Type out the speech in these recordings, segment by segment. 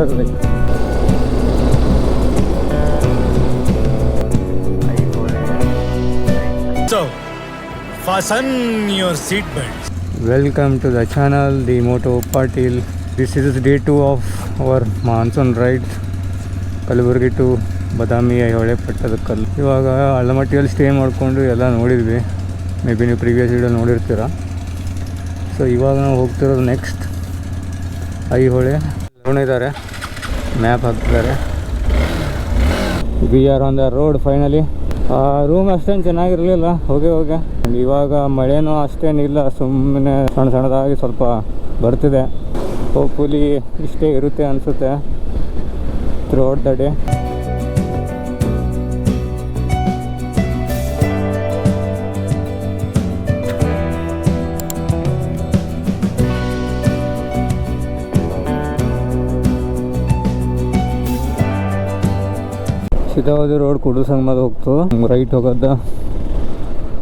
ಇರೋದು. Welcome to the channel the moto Patil this is day two of our monsoon ride Kalaburagi to Badami, Aihole Pattadakal ಇವಾಗ ಅಳಮಟ್ಟಿಯಲ್ಲಿ stay ಮಾಡಿಕೊಂಡು ಎಲ್ಲ ನೋಡಿದ್ವಿ. May be ನೀವು previous video ನೋಡಿರ್ತೀರ. So ಇವಾಗ ನಾವು ಹೋಗ್ತಿರೋದು ನೆಕ್ಸ್ಟ್ ಐಹೊಳೆ. ಇದ್ದಾರೆ. ಮ್ಯಾಪ್ ಹಾಕ್ತಿದ್ದಾರೆ. We are on the road finally room ಅಷ್ಟೇನು ಚೆನ್ನಾಗಿರಲಿಲ್ಲ. ಹೋಗಿ ಹೋಗಿ. ಇವಾಗ ಮಳೆನೂ ಅಷ್ಟೇನಿಲ್ಲ ಸುಮ್ಮನೆ ಸಣ್ಣ ಸಣ್ಣದಾಗಿ ಸ್ವಲ್ಪ ಬರ್ತಿದೆ. ಹೋಪ್ಫುಲಿ ಇಷ್ಟೇ ಇರುತ್ತೆ ಅನಿಸುತ್ತೆ. ಥ್ರೂ ಔಟ್ ದ ಡೇ ಸೀದಾ ರೋಡ್ ಕುಡು ಸಂಗಮದ ಹೋಗ್ತು. ರೈಟ್ ಹೋಗೋದ.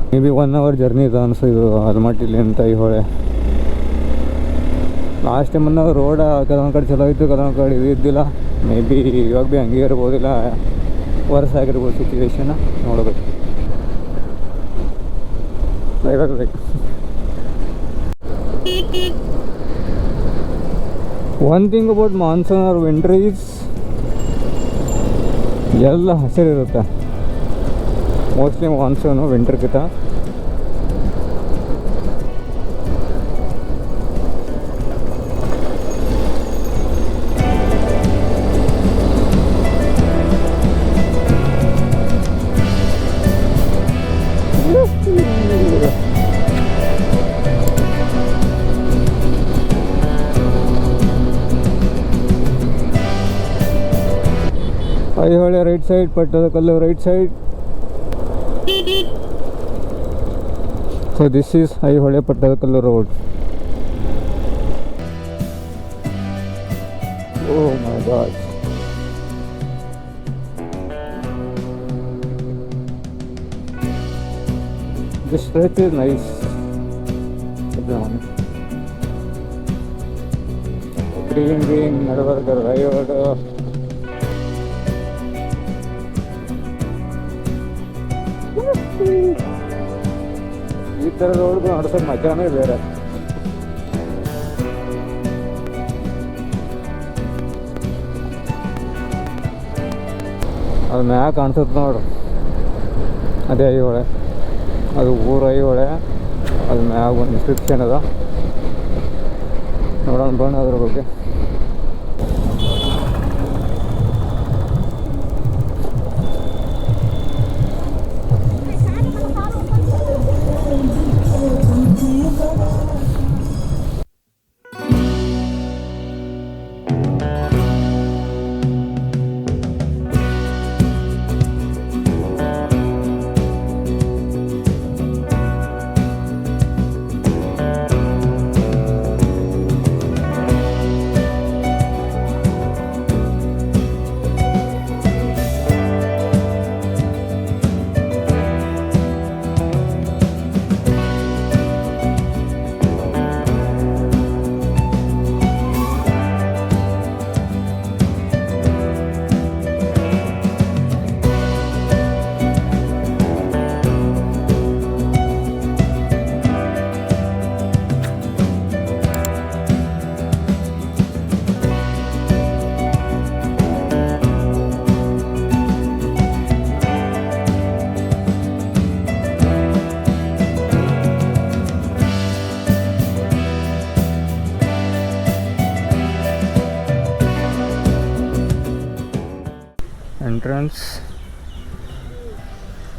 May be one hour journey ಇದೆ ಅನ್ಸು ಇದು ಅಲ್ಮಟ್ಟಿಲಿ ಅಂತ ಈ ಹೊಳೆ. ಲಾಸ್ಟ್ ಟೈಮ್ ಅನ್ನೋ ರೋಡ್ ಕೆಲವೊಂದು ಕಡೆ ಚಲೋ ಇತ್ತು ಕೆಲವೊಂದು ಕಡೆ ಇದು ಇದ್ದಿಲ್ಲ. ಮೇ ಬಿ ಇವಾಗ ಬಿ ಹಂಗೆ ಇರ್ಬೋದಿಲ್ಲ. ವರ್ಷ ಆಗಿರ್ಬೋದು ಸಿಚುವೇಶನ್ ನೋಡಬೇಕು. ಬೇಕು one thing about monsoon are winters ಎಲ್ಲ ಹಸಿರಿರುತ್ತೆ. Mostly monsoon ವಿಂಟರ್ಗಿಂತ Aihole right side Pattadakal right side so this is Aihole Pattadakal road oh my god This stretch is nice. To be honest. Green, green, ನಡಬರ್ಕ ride ಈ ಥರ road ನಡ್ಸೋದು ಮಜಾನೇ ಬೇರೆ. ಅದು ಮ್ಯಾಗ ಕಾಣಿಸುತ್ತೆ ನೋಡ್ರಿ ಅದೇ ಐಹೊಳೆ. ಅದು ಊರ ಐಹೊಳೆ. ಅದು ಮ್ಯಾಗ ಒಂದು ಇನ್ಸ್ಕ್ರಿಪ್ಷನ್ ಅದ. ನೋಡೋಣ ಬಣ್ಣ ಅದ್ರ ಬಗ್ಗೆ.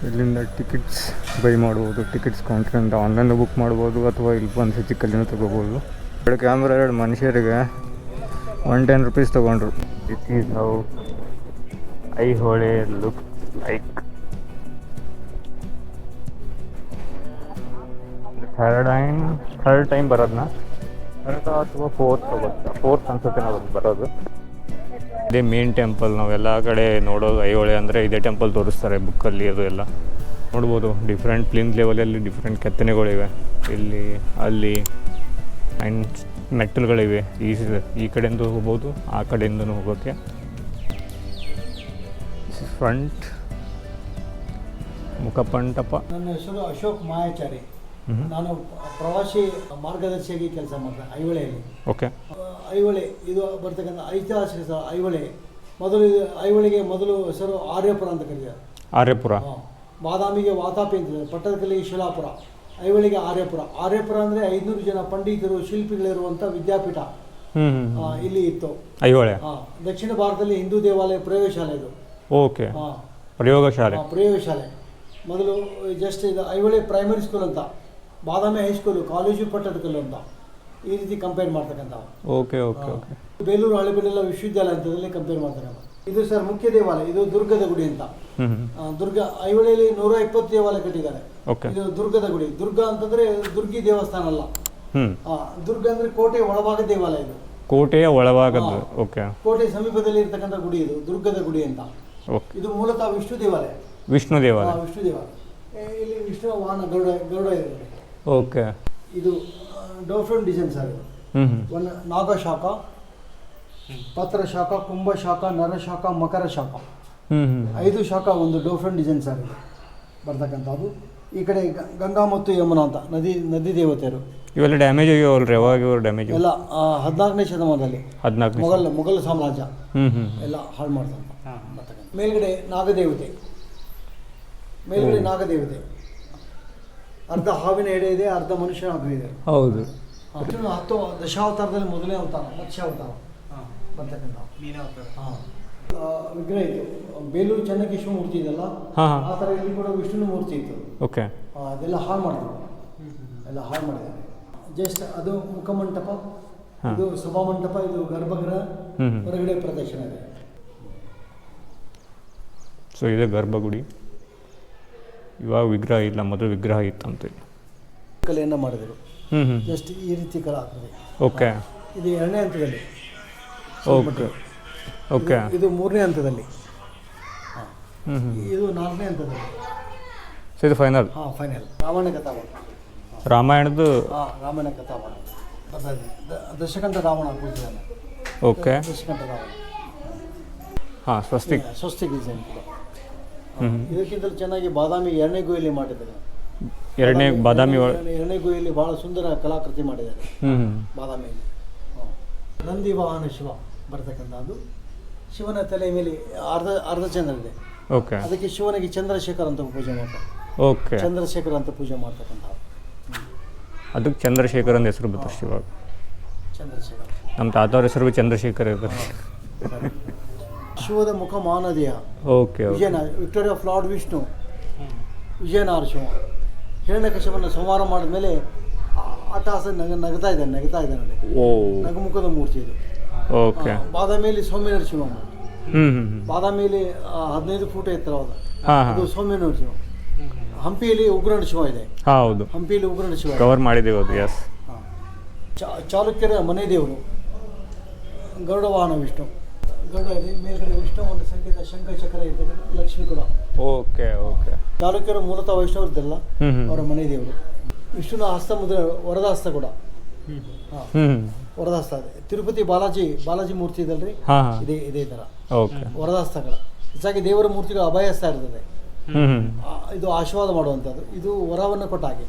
ಇಲ್ಲಿಂದ ಟಿಕೆಟ್ಸ್ ಬೈ ಮಾಡ್ಬೋದು. ಟಿಕೆಟ್ಸ್ ಕೌಂಟ್ರಿಂದ ಆನ್ಲೈನ್ ಬುಕ್ ಮಾಡ್ಬೋದು ಅಥವಾ ಇಲ್ಲಿ ಬಂದು ಸಿಚ್ಚಿ ಕಲ್ಲಿನ ತಗೋಬೋದು. ಎರಡು ಕ್ಯಾಮ್ರಾ ಎರಡು ಮನುಷ್ಯರಿಗೆ ಒನ್ ಟೆನ್ ರುಪೀಸ್ ತೊಗೊಂಡ್ರು. It is how Aihole look like third time third time ಬರೋದನ್ನ third ಅಥವಾ ಫೋರ್ತ್ ಬರುತ್ತೆ ಫೋರ್ತ್ ಅನ್ಸುತ್ತೆ ನಾವು ಬರೋದು. ಇದೇ ಮೇನ್ ಟೆಂಪಲ್ ನಾವೆಲ್ಲ ಕಡೆ ನೋಡೋದು, ಐಹೊಳೆ ಅಂದರೆ ಇದೇ ಟೆಂಪಲ್ ತೋರಿಸ್ತಾರೆ ಬುಕ್ಕಲ್ಲಿ ಅದು ಎಲ್ಲ. ನೋಡ್ಬೋದು ಡಿಫ್ರೆಂಟ್ ಪ್ಲೀನ್ ಲೆವೆಲಲ್ಲಿ ಡಿಫ್ರೆಂಟ್ ಕೆತ್ತನೆಗಳಿವೆ. ಇಲ್ಲಿ, ಅಲ್ಲಿ ಆ್ಯಂಡ್ ಮೆಟ್ಟಲುಗಳಿವೆ. ಈ ಈ ಕಡೆಯಿಂದ ಹೋಗ್ಬೋದು, ಆ ಕಡೆಯಿಂದನೂ ಹೋಗೋಕ್ಕೆ. ಫ್ರಂಟ್ ಮುಖಪಂಟಪ. ನನ್ನ ಹೆಸರು ಅಶೋಕ್ ಮಾಯಾಚಾರಿ. ನಾನು ಪ್ರವಾಸಿ ಮಾರ್ಗದರ್ಶಿಯಾಗಿ ಕೆಲಸ ಮಾಡ್ತೇನೆ ಐಹೊಳೆಯಲ್ಲಿ ಓಕೆ. ಐಹೊಳೆ ಇದು ಬರ್ತಕ್ಕಂಥ ಐತಿಹಾಸಿಕ ಸ್ಥಳ ಐಹೊಳೆ ಮೊದಲು ಇದು ಐಹೊಳೆಗೆ ಮೊದಲು ಹೆಸರು ಆರ್ಯಪುರ ಅಂತ ಕರೀತಾರೆ. ಆರ್ಯಪುರ. ಬಾದಾಮಿಗೆ ವಾತಾಪಿ ಅಂತ ಪಟ್ಟದಕಲ್ಲಿಗೆ ಶಿಲಾಪುರ ಐಹೊಳೆಗೆ ಆರ್ಯಪುರ. ಆರ್ಯಪುರ ಅಂದರೆ ಐದುನೂರು ಜನ ಪಂಡಿತರು ಶಿಲ್ಪಿಗಳಿರುವಂಥ ವಿದ್ಯಾಪೀಠ. ಇಲ್ಲಿ ಇತ್ತು. ಐಹೊಳೆ ದಕ್ಷಿಣ ಭಾರತದಲ್ಲಿ ಹಿಂದೂ ದೇವಾಲಯ ಪ್ರಯೋಗಶಾಲೆ ಇದು. ಓಕೆ. ಪ್ರಯೋಗಶಾಲೆ ಪ್ರಯೋಗಶಾಲೆ ಮೊದಲು ಜಸ್ಟ್ ಇದು ಐಹೊಳೆ ಪ್ರೈಮರಿ ಸ್ಕೂಲ್ ಅಂತ. ಬಾದಾಮಿ ಹೈಸ್ಕೂಲು ಕಾಲೇಜು ಪಟ್ಟದಕಲ್ಲು ಅಂತ. ಈ ರೀತಿ ಕಂಪೇರ್ ಮಾಡ್ತಕ್ಕಂಥವು ಓಕೆ ಓಕೆ ಓಕೆ ಬೇಲೂರು ಹಳೆಬೀಡೆಲ್ಲ ವಿಶ್ವವಿದ್ಯಾಲಯ ಅಂತದಲ್ಲಿ ಕಂಪೇರ್ ಮಾಡ್ತಕ್ಕಂಥ ಇದು ಸರ್ ಮುಖ್ಯ ದೇವಾಲಯ ಇದು ದುರ್ಗದ ಗುಡಿ ಅಂತ. ದುರ್ಗ ಐಹೊಳೆಯಲ್ಲಿ ನೂರ ಇಪ್ಪತ್ತು ದೇವಾಲಯ ಕಟ್ಟಿದ್ದಾರೆ. ಇದು ದುರ್ಗದ ಗುಡಿ. ದುರ್ಗ ಅಂತಂದ್ರೆ ದುರ್ಗಿ ದೇವಸ್ಥಾನ ಅಲ್ಲ. ದುರ್ಗ ಅಂದ್ರೆ ಕೋಟೆ ಒಳಭಾಗ ದೇವಾಲಯ ಇದು. ಕೋಟೆಯ ಒಳಭಾಗದ ಓಕೆ ಕೋಟೆ ಸಮೀಪದಲ್ಲಿ ಇರ್ತಕ್ಕಂಥ ಗುಡಿ ಇದು ದುರ್ಗದ ಗುಡಿ ಅಂತ. ಇದು ಮೂಲತಃ ವಿಷ್ಣು ದೇವಾಲಯ. ವಿಷ್ಣು ದೇವಾಲಯ. ವಿಷ್ಣು ದೇವಾಲಯ. ಇಲ್ಲಿ ವಿಷ್ಣು ವಾಹನ ಗರುಡ ಗರುಡ ಇದೆ ಓಕೆ. ಇದು ಡೋಫ್ರನ್ ಡಿಸೈನ್ ಸರ್ ಹ್ಞೂ ಹ್ಞೂ ಒಂದು ನಾಗಶಾಖ ಪತ್ರ ಶಾಖ ಕುಂಭ ಶಾಖ ನರ ಶಾಖ ಮಕರ ಶಾಖ. ಹ್ಞೂ ಹ್ಞೂ ಐದು ಶಾಖ ಒಂದು ಡೋಫ್ರನ್ ಡಿಸೈನ್ ಸರ್ ಬರ್ತಕ್ಕಂಥದ್ದು. ಈ ಕಡೆ ಗಂಗಾ ಮತ್ತು ಯಮುನಾ ಅಂತ ನದಿ ನದಿ ದೇವತೆಯರು. ಇವೆಲ್ಲ ಡ್ಯಾಮೇಜ್ ಆಗಿವಲ್ರಿ ಯಾವಾಗ ಇವರು ಡ್ಯಾಮೇಜ್ ಎಲ್ಲ ಹದಿನಾಲ್ಕನೇ ಶತಮಾನದಲ್ಲಿ. ಹದಿನಾಲ್ಕು ಮೊಘಲ್ ಮೊಘಲ್ ಸಾಮ್ರಾಜ್ಯ. ಹ್ಞೂ ಹ್ಞೂ ಎಲ್ಲ ಹಾಳು ಮಾಡ್ತಾರೆ. ಮೇಲ್ಗಡೆ ನಾಗದೇವತೆ. ಮೇಲ್ಗಡೆ ನಾಗದೇವತೆ. ಅರ್ಧ ಹಾವಿನ ಎಡೆ ಇದೆ ಅರ್ಧ ಮನುಷ್ಯನ ಅಗ್ರ ಇದೆ. ಹೌದು. ಅರ್ಜುನ ಹತ್ತು ದಶಾವತಾರದಲ್ಲಿ ಮೊದಲೇ ಅವತಾರ ಮತ್ಸ್ಯಾವತಾರ. ಬರ್ತಕ್ಕಂಥ. ಹಾಂ. ವಿಗ್ರಹ ಇತ್ತು. ಬೇಲೂರು ಚೆನ್ನಕೇಶ್ವರ ಮೂರ್ತಿ ಇದೆಲ್ಲ ಆ ಥರ ಇಲ್ಲಿ ಕೂಡ ವಿಷ್ಣು ಮೂರ್ತಿ ಇತ್ತು. ಓಕೆ. ಅದೆಲ್ಲ ಹಾಳು ಮಾಡಿದ್ರು. ಎಲ್ಲ ಹಾಳು ಮಾಡಿದ್ದಾರೆ ಜಸ್ಟ್ ಅದು ಮುಖಮಂಟಪ. ಇದು ಸಭಾಮಂಟಪ ಇದು ಗರ್ಭಗೃಹ ಹೊರಗಡೆ ಪ್ರದರ್ಶನ ಇದೆ. ಸೊ ಇದೆ ಗರ್ಭಗುಡಿ. ಇವಾಗ ವಿಗ್ರಹ ಇಲ್ಲ ಮೊದಲು ವಿಗ್ರಹ ಇತ್ತಂತೆ. ಕಲೆಯನ್ನು ಮಾಡಿದರು. ಹ್ಞೂ ಹ್ಞೂ ಜಸ್ಟ್ ಈ ರೀತಿ ಕಲಾಕೃತಿ ಓಕೆ. ಇದು ಎರಡನೇ ಹಂತದಲ್ಲಿ. ಓಕೆ. ಓಕೆ. ಇದು- ಮೂರನೇ ಹಂತದಲ್ಲಿ. ಇದು ನಾಲ್ಕನೇ ಹಂತದಲ್ಲಿ. ಸೊ ಇದು ಫೈನಲ್ ಹಾಂ ಫೈನಲ್ ರಾಮಾಯಣ ಕಥಾವಣ ರಾಮಾಯಣದ್ದು? ಹಾಂ ರಾಮಾಯಣ ಕಥಾವಣ ದಶಕಂಠ ರಾವಣ ಪೂಜೆ ಓಕೆ. ದಶಕಂಠ ರಾವಣ. ಹಾಂ ಸ್ವಸ್ತಿ ಸ್ವಸ್ತಿ ಡಿಸೈನ್ ಕೂಡ. ಇದಕ್ಕಿಂತಲೂ ಚೆನ್ನಾಗಿ ಬಾದಾಮಿ ಎರಡನೇ ಗುಹೆಯಲ್ಲಿ ಮಾಡಿದ್ದಾರೆ. ಎರಡನೇ ಬಾದಾಮಿ ಎರಡನೇ- ಗುಹೆಯಲ್ಲಿ ಬಹಳ ಸುಂದರ ಕಲಾಕೃತಿ ಮಾಡಿದ್ದಾರೆ. ಬಾದಾಮಿಯಲ್ಲಿ. ನಂದಿ ವಾಹನ ಶಿವ ಬರ್ತಕ್ಕಂಥದ್ದು. ಶಿವನ ತಲೆ ಮೇಲೆ ಅರ್ಧ ಅರ್ಧ ಚಂದ್ರ ಇದೆ. ಓಕೆ. ಅದಕ್ಕೆ ಶಿವನಿಗೆ ಚಂದ್ರಶೇಖರ್ ಅಂತ ಪೂಜೆ ಮಾಡ್ತಾರೆ. ಓಕೆ. ಚಂದ್ರಶೇಖರ್ ಅಂತ ಪೂಜೆ ಮಾಡ್ತಕ್ಕಂಥ ಅದಕ್ಕೆ ಚಂದ್ರಶೇಖರ್ ಅಂತ ಹೆಸರು ಬರ್ತಾರೆ ಶಿವ. ಚಂದ್ರಶೇಖರ್. ನಮ್ಮ ತಾತವ್ರ ಹೆಸರು ಚಂದ್ರಶೇಖರ್ ಇರ್ತದೆ ಶಿವದ ಮುಖ ಮಾನದೇಯ. ಓಕೆ ವಿಜಯನ ವಿಕ್ಟೋರಿಯಾ ಫ್ಲಾಡ್ ಲಾರ್ಡ್ ವಿಷ್ಣು. ವಿಜಯನಾರ ಶಿವ ಹಿರಣ್ಯಕಶವನ್ನು ಸಂಹಾರ ಮಾಡಿದ ಮೇಲೆ ಅಟ್ಟಹಾಸ ನಗ ನಗ್ತಾ ಇದ್ದಾನೆ ನಗ್ತಾ ಇದ್ದಾನೆ ಓಹ್ ನಗಮುಖದ ಮೂರ್ತಿ ಇದು. ಓಕೆ. ಬಾದಾಮಿಯಲ್ಲಿ ಸೌಮ್ಯ ನರಸಿಂಹ ಬಾದಾಮಿಯಲ್ಲಿ ಹದಿನೈದು ಫೂಟ್ ಎತ್ತರವಾದ ಅದು ಸೌಮ್ಯ ನರಸಿಂಹ ಹಂಪಿಯಲ್ಲಿ ಉಗ್ರ ನರಸಿಂಹ ಇದೆ. ಹೌದು. ಹಂಪಿಯಲ್ಲಿ ಉಗ್ರ ನರಸಿಂಹ ಕವರ್ ಮಾಡಿದ್ದೀವಿ ಅದು ಎಸ್ ಚಾಲುಕ್ಯರ ಮನೆ ದೇವರು. ಗರುಡ ವಾಹನ ವಿಷ್ಣು. ಗರುಡ ಇದೆ ಮೇಲ್ಗಡೆ ವಿಷ್ಣು ಒಂದು ಸಂಕೇತ ಶಂಖ ಚಕ್ರ ಇದೆ ಲಕ್ಷ್ಮಿ ಕೂಡ. Okay okay. ಚಾಲುಕ್ಯರು ಮೂಲತಃ ವೈಷ್ಣವರದ್ದಲ್ಲ ಅವರ ಮನೆ ದೇವರು ವಿಷ್ಣುನ ಹಸ್ತ ಮುದ್ರೆ ವರದಾಸ್ತ ಕೂಡ. ವರದಾಸ್ತ ತಿರುಪತಿ ಬಾಲಾಜಿ ಬಾಲಾಜಿ ಮೂರ್ತಿ ಇದಲ್ರಿ? ಇದೇ ಇದೇ ತರ ಓಕೆ. ವರದ ಹಸ್ತಗಳ ಹೆಚ್ಚಾಗಿ ದೇವರ ಮೂರ್ತಿಗಳು ಅಭಯಸ್ತ ಇರ್ತದೆ. ಇದು ಆಶೀರ್ವಾದ ಮಾಡುವಂತದ್ದು ಇದು ವರವನ್ನು ಕೊಟ್ಟ ಹಾಗೆ.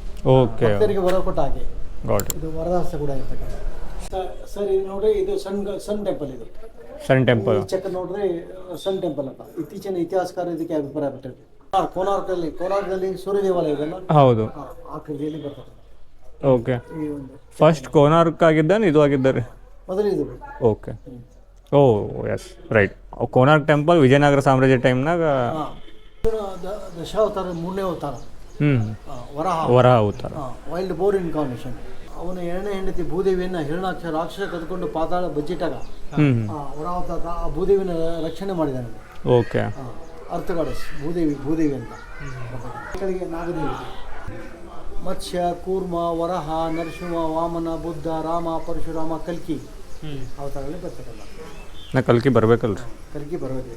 ಭಕ್ತರಿಗೆ ವರ ಕೊಟ್ಟ ಹಾಗೆ. ಇದು ವರದಾಸ್ತ ಕೂಡ ಇರ್ತಕ್ಕಂಥ ಸ- ಸರ್ ಇದು ನೋಡ್ರಿ ಇದು ಸನ್ ಸನ್ ಟೆಂಪಲ್ ಇದು. ಸನ್ ಟೆಂಪಲ್ ಚೆಕ್ ನೋಡಿದ್ರೆ ಸನ್ ಟೆಂಪಲ್ ಅಂತ. ಇತ್ತೀಚಿನ ಇತಿಹಾಸಕಾರ ಇದಕ್ಕೆ ಅಭಿಪ್ರಾಯ ಪಟ್ಟಿದೆ ಕೋನಾರ್ಕಲ್ಲಿ ಕೋಲಾರದಲ್ಲಿ ಸೂರ್ಯ ದೇವಾಲಯ ಇದೆ ಹೌದು. ಆ, ಬರ್ತದೆ. ಓಕೆ. ಫಸ್ಟ್ ಕೋನಾರ್ಕ್ ಆಗಿದ್ದಾನೆ ಇದು ಆಗಿದ್ದಾರೆ? ಮೊದಲು ಇದು okay. Oh yes right Konark temple Vijayanagara ಸಾಮ್ರಾಜ್ಯ ಟೈಮ್ನಾಗ ದಶಾವತಾರ ಮೂರನೇ ಅವತಾರ. ಹ್ಞೂ ವರಹ ವರಹ ಅವತಾರ. ವೈಲ್ಡ್ ಬೋರ್ ಇನ್ಕಾರ್ನೇಷನ್ ಅವನು ಎರಡನೇ ಹೆಂಡತಿ ಭೂದೇವಿಯನ್ನು ಹಿರಣಾಕ್ಷ ರಾಕ್ಷಸ ಕದ್ಕೊಂಡು ಪಾತಾಳ ಬಚ್ಚಿಟ್ಟಾಗ ಆ, ವರಾವತಾರ ಆ ಭೂದೇವಿನ ರಕ್ಷಣೆ ಮಾಡಿದ್ದಾನೆ ಓಕೆ. ಅರ್ಥ ಗಾಡಸ್ ಭೂದೇವಿ ಭೂದೇವಿ ಅಂತ. ಮಕ್ಕಳಿಗೆ ನಾಗದೇವಿ. ಮತ್ಸ್ಯ ಕೂರ್ಮ ವರಹ ನರಸಿಂಹ ವಾಮನ ಬುದ್ಧ ರಾಮ ಪರಶುರಾಮ ಕಲ್ಕಿ. ಅವತಾರಗಳಲ್ಲಿ ಬರ್ತಕ್ಕಲ್ಲ ನಾ ಕಲ್ಕಿ ಬರ್ಬೇಕಲ್ರಿ. ಕಲ್ಕಿ ಬರಬೇಕು.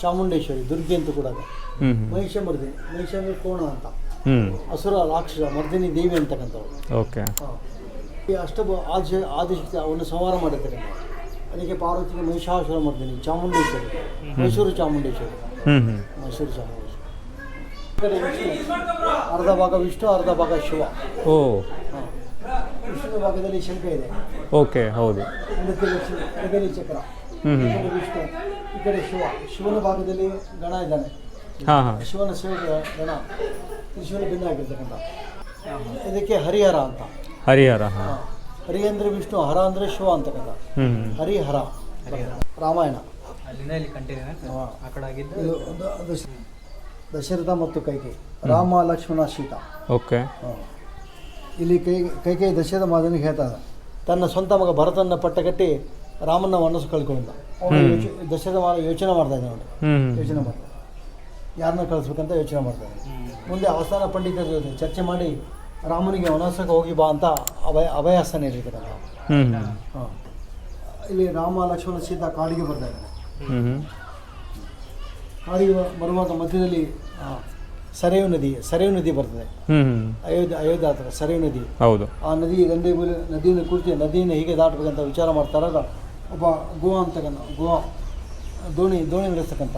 ಚಾಮುಂಡೇಶ್ವರಿ ದುರ್ಗಿ ಅಂತ ಕೂಡ. ಹ್ಞೂ ಹ್ಞೂ ಮಹಿಷ ಮರ್ದಿನಿ ಮಹಿಷ ಅಂದ್ರೆ ಕೋಣ ಅಂತ. ಅಸುರ ರಾಕ್ಷಸ ಮರ್ದಿನಿ ದೇವಿ ಅಂತಕ್ಕಂಥವ್ರು. ಓಕೆ. ಈ ಅಷ್ಟಭ ಆದಿಶ ಆದಿಶಕ್ತಿ ಅವನು ಸಂಹಾರ ಮಾಡಿದ್ದಾರೆ. ಅದಕ್ಕೆ ಪಾರ್ವತಿಗೆ ಮಹಿಷಾಸುರ ಮರ್ದಿನಿ ಚಾಮುಂಡೇಶ್ವರಿ ಮೈಸೂರು ಚಾಮುಂಡೇಶ್ವರಿ. ಮೈಸೂರು ಚಾಮುಂಡೇಶ್ವರಿ. ಅರ್ಧ ಭಾಗ ವಿಷ್ಣು ಅರ್ಧ ಭಾಗ ಶಿವ. ಓ. ವಿಷ್ಣು ಭಾಗದಲ್ಲಿ ಶಂಕ ಇದೆ. ಓಕೆ ಹೌದು. ಇದಕ್ಕೆ ಚಕ್ರ. ವಿಷ್ಣು ಈ ಕಡೆ ಶಿವ. ಶಿವನ ಭಾಗದಲ್ಲಿ ಗಣ ಇದ್ದಾನೆ. ಶಿವನ ಸೇವೆ ಗಣ. ತ್ರಿಶೂಲ ಭಿನ್ನ ಆಗಿರ್ತಕ್ಕಂಥ. ಇದಕ್ಕೆ ಹರಿಹರ ಅಂತ. ಹರಿಹರ. ಹರಿ ಅಂದರೆ ವಿಷ್ಣು ಹರ ಅಂದರೆ ಶಿವ ಅಂತಕ್ಕಂಥ. ಹರಿಹರ. ರಾಮಾಯಣ. ದಶರಥ ಮತ್ತು ಕೈಕೈ. ರಾಮ ಲಕ್ಷ್ಮಣ ಸೀತಾ. ಓಕೆ. ಇಲ್ಲಿ ಕೈ ಕೈಕೈ ದಶರಥ ಮಾದನಿಗೆ ಹೇಳ್ತಾ ತನ್ನ ಸ್ವಂತ ಮಗ ಭರತನ ಪಟ್ಟಕಟ್ಟಿ ರಾಮನ ಮನಸ್ಸು ಕಳ್ಕೊಂಡಿದ್ದ. ದಶರಥ ಮಾಡ ಯೋಚನೆ ಮಾಡ್ತಾ ಇದ್ದಾನೆ ಅವನು. ಯೋಚನೆ ಮಾಡ್ತಾನೆ ಯಾರನ್ನ ಕಳಿಸ್ಬೇಕಂತ ಯೋಚನೆ ಮಾಡ್ತಾರೆ. ಮುಂದೆ ಅವಸಾನ ಪಂಡಿತರ ಜೊತೆ ಚರ್ಚೆ ಮಾಡಿ ರಾಮನಿಗೆ ವನವಾಸಕ್ಕೆ ಹೋಗಿ ಬಾ ಅಂತ ಅಭಯ ಅಭಯಾಸ್ತ ಹ್ಞೂ ಹಾಂ. ಇಲ್ಲಿ ರಾಮ ಲಕ್ಷ್ಮಣ ಸೀತಾ ಕಾಡಿಗೆ ಬರ್ತಾ ಇದ್ದಾರೆ. ಕಾಡಿಗೆ ಬರುವಾಗ ಮಧ್ಯದಲ್ಲಿ ಆ, ಸರೆಯು ನದಿ ಸರೆಯು ನದಿ ಬರ್ತದೆ. ಅಯೋಧ್ಯೆ ಅಯೋಧ್ಯೆ ಹತ್ರ ಸರೆಯು ನದಿ. ಹೌದು. ಆ ನದಿ ಮೇಲೆ ನದಿಯನ್ನು ಕುರಿತು ನದಿಯನ್ನು ಹೀಗೆ ದಾಟಬೇಕಂತ ವಿಚಾರ ಮಾಡ್ತಾರಾಗ ಒಬ್ಬ ಗೋವಾ ಅಂತಕ್ಕಂಥ ಗೋವಾ. ದೋಣಿ ದೋಣಿ ನಡೆಸ್ತಕ್ಕಂಥ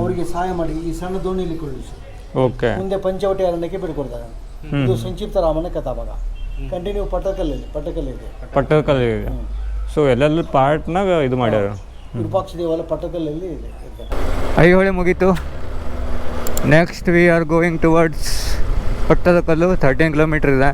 ಅವರಿಗೆ ಸಹಾಯ ಮಾಡಿ ಈ ಸಣ್ಣ ದೋಣಿಯಲ್ಲಿ ಕಳುಹಿಸಿ ಓಕೆ. ಮುಂದೆ ಪಂಚವಟಿ ಅರಣ್ಯಕ್ಕೆ ಬಿಡ್ಕೊಡ್ತಾರೆ. ಇದು ಸಂಕ್ಷಿಪ್ತ ರಾಮನ ಕಥಾಭಾಗ. ಕಂಟಿನ್ಯೂ ಪಟ್ಟಕಲ್ಲಲ್ಲಿ ಪಟ್ಟಕಲ್ಲಿದೆ ಪಟ್ಟದಕಲ್ಲು ಇದೆ. ಸೊ ಎಲ್ಲೆಲ್ಲ ಪಾರ್ಟ್ನಾಗ ಇದು ಮಾಡ್ಯಾರ? ವಿರೂಪಾಕ್ಷ ದೇವಾಲಯ ಪಟ್ಟಕಲ್ಲಲ್ಲಿ ಇದೆ. ಐಹೊಳೆ ಮುಗೀತು. Next we are going towards Pattadakal thirteen kilometre ಇದೆ.